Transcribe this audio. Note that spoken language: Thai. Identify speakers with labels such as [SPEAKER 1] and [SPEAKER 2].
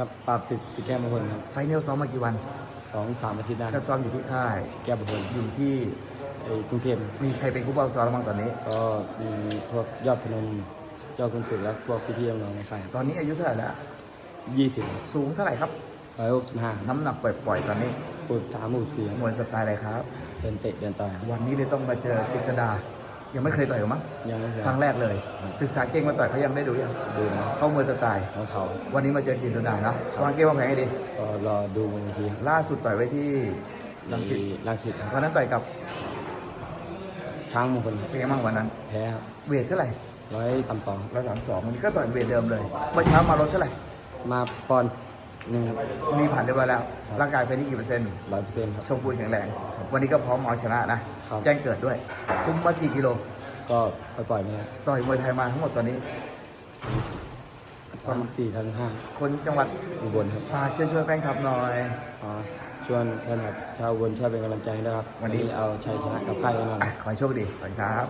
[SPEAKER 1] ครับปราบศึกสิแก้มงคลครับ
[SPEAKER 2] ไฟเนลซ้อมมากี่วัน
[SPEAKER 1] สองสามอาทิตย์ได้
[SPEAKER 2] ก็ซ้อมอยู่ที่ค่าย
[SPEAKER 1] แก้มงคล
[SPEAKER 2] อยู่ที่
[SPEAKER 1] ไอ้กรุงเทพ
[SPEAKER 2] มีใครเป็นผู้บังซ้อมบ้างตอนนี้
[SPEAKER 1] ก็มีพวกยอดพนมยอดคุณศึกและพวกพี่ๆน้องๆในค่าย
[SPEAKER 2] ตอนนี้อายุเท่าไหร่แล้ว
[SPEAKER 1] ยี่สิบ
[SPEAKER 2] สูงเท่าไหร่ครับ
[SPEAKER 1] ร้อยหกสิบห้า
[SPEAKER 2] น้ำหนักปล่อยๆตอนนี้
[SPEAKER 1] ปูดสามหมู่สี่
[SPEAKER 2] มวยสไตล์อะไรครับ
[SPEAKER 1] เดินเตะเดินต่อยครับ
[SPEAKER 2] วันนี้เลยต้องมาเจอกฤษดา ยังไม่เคยต่อยกันมั้ง
[SPEAKER 1] ยังไม่เคย
[SPEAKER 2] ครั้งแรกเลย ศึกษาเก่งมาต่อยเขายังได้ดูยัง
[SPEAKER 1] ดูนะ
[SPEAKER 2] เข้ามวยสไตล์
[SPEAKER 1] ของเขา
[SPEAKER 2] วันนี้มาเจอกฤษดาเนาะวางเกมวางแผนให้ดี
[SPEAKER 1] ก็รอดูบางที
[SPEAKER 2] ล่าสุดต่อยไว้ที่ลังสิต
[SPEAKER 1] ที่ลังสิตครับ
[SPEAKER 2] วันนั้นต่อยกับ
[SPEAKER 1] ช้างมงคล
[SPEAKER 2] เป็นไงบ้างวันนั้น
[SPEAKER 1] แพ้ครับ
[SPEAKER 2] เวทเท่าไหร่
[SPEAKER 1] ร้อยสามสอง
[SPEAKER 2] ร้อยสามสองวันนี้ก็ต่อยเวทเดิมเลยเมื่อเช้ามาลดเท่าไหร่
[SPEAKER 1] มาปอน ด์หนึ่งครับ
[SPEAKER 2] วันนี้ผ่านเรียบร้อยแล้วร่างกายเป็นนี่กี่เปอร์เซ็นต์
[SPEAKER 1] ร้อยเปอร์เซ็นต์ครับ
[SPEAKER 2] สมบูรณ์แข็งแรง วันนี้ก็พร้อมเอาชนะนะ
[SPEAKER 1] ครับ
[SPEAKER 2] แจ้งเกิดด้วย คุ้มมากี่กิโล
[SPEAKER 1] ก็ปล่อยๆมา
[SPEAKER 2] ต่อยมวยไทยมาทั้งหมดตอนนี้
[SPEAKER 1] สามสี่ทั้งห้า
[SPEAKER 2] คนจังหวัด
[SPEAKER 1] อุบลครับ
[SPEAKER 2] ฝากเชิญชวนแฟนคลับหน่อย
[SPEAKER 1] อ๋อชวนเพื่อนครับชาวอุบลช่วยเป็นกำลังใจให้ด้วยครับ
[SPEAKER 2] วันนี้
[SPEAKER 1] เอาชัยชนะกับค่ายแน่นอน
[SPEAKER 2] อะขอให้โชคดีขอบคุณครับ